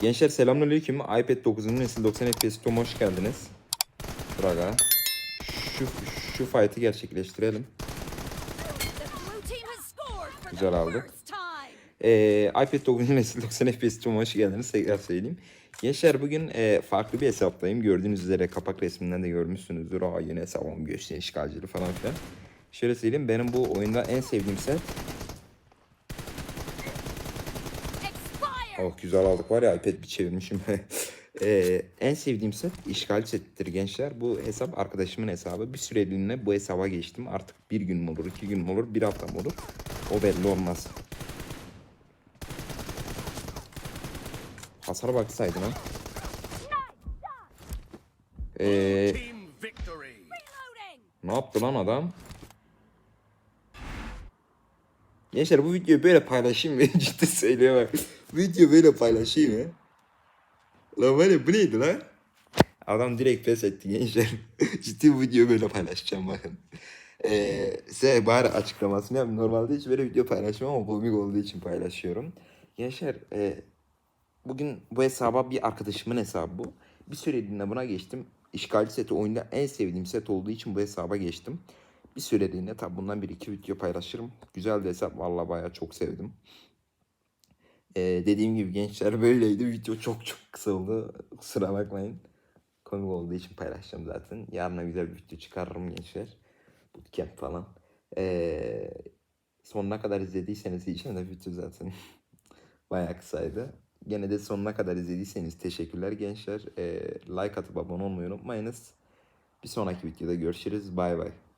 Gençler selamünaleyküm. iPad 9. nesil 90 FPS Tom hoş geldiniz. Braga. Şu şu fight'ı gerçekleştirelim. Güzel aldık. Ee, iPad 9. nesil 90 FPS Tom hoş geldiniz. Tekrar söyleyeyim. Gençler bugün e, farklı bir hesaptayım. Gördüğünüz üzere kapak resminden de görmüşsünüzdür. Aa yeni hesabım göğsün işgalcili falan filan. Şöyle söyleyeyim benim bu oyunda en sevdiğim set Oh güzel aldık var ya iPad bir çevirmişim. Ee, en sevdiğim set işgal settir gençler. Bu hesap arkadaşımın hesabı. Bir süreliğine bu hesaba geçtim. Artık bir gün mü olur, iki gün mü olur, bir hafta mı olur? O belli olmaz. Hasara baksaydın ha. Ee, ne yaptı lan adam? Gençler bu videoyu böyle paylaşayım mı? Ciddi söylüyorum. Video böyle paylaşayım mı? Lan var ya bu neydi lan? Adam direkt pes etti gençler. Ciddi bu videoyu böyle paylaşacağım bakın. Ee, size bari açıklamasını yapayım. Normalde hiç böyle video paylaşmam ama komik olduğu için paylaşıyorum. Gençler e, bugün bu hesaba bir arkadaşımın hesabı bu. Bir süreliğine buna geçtim. İşgalci seti oyunda en sevdiğim set olduğu için bu hesaba geçtim. Bir süreliğine tabi bundan bir iki video paylaşırım. Güzel bir hesap vallahi bayağı çok sevdim. Ee, dediğim gibi gençler böyleydi. Video çok çok kısa oldu. Kusura bakmayın. Komik olduğu için paylaşacağım zaten. Yarına güzel bir video çıkarırım gençler. Bootcamp falan. Ee, sonuna kadar izlediyseniz diyeceğim de video zaten bayağı kısaydı. Gene de sonuna kadar izlediyseniz teşekkürler gençler. Ee, like atıp abone olmayı unutmayınız. Bir sonraki videoda görüşürüz. Bay bay.